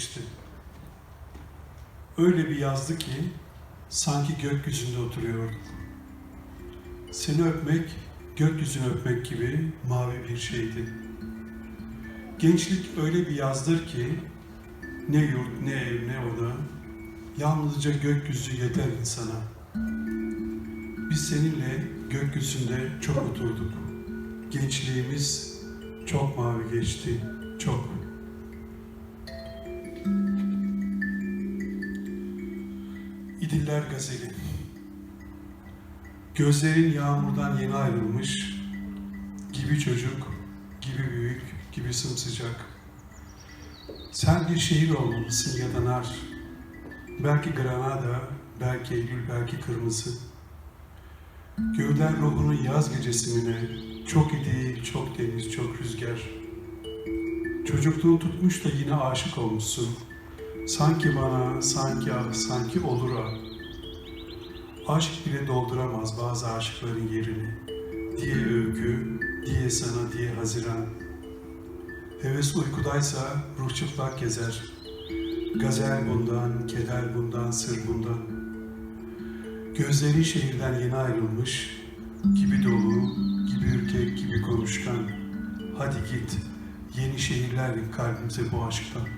İşte öyle bir yazdı ki sanki gökyüzünde oturuyorduk. Seni öpmek, gökyüzünü öpmek gibi mavi bir şeydi. Gençlik öyle bir yazdır ki ne yurt, ne ev, ne oda, yalnızca gökyüzü yeter insana. Biz seninle gökyüzünde çok oturduk. Gençliğimiz çok mavi geçti, çok. İdiller Gazeli Gözlerin yağmurdan yeni ayrılmış, gibi çocuk, gibi büyük, gibi sımsıcak. Sen bir şehir olmalısın ya da nar. Belki Granada, belki Eylül, belki kırmızı. Gövden ruhunun yaz gecesimine, çok idi, çok deniz, çok rüzgar. Çocukluğun tutmuş da yine aşık olmuşsun. Sanki bana, sanki ah, sanki olur ah. Aşk bile dolduramaz bazı aşıkların yerini. Diye övgü, diye sana, diye haziran. Heves uykudaysa ruh çıplak gezer. Gazel bundan, keder bundan, sır bundan. Gözleri şehirden yeni ayrılmış, gibi dolu, gibi ürkek, gibi konuşkan. Hadi git, yeni şehirler kalbimize bu aşktan.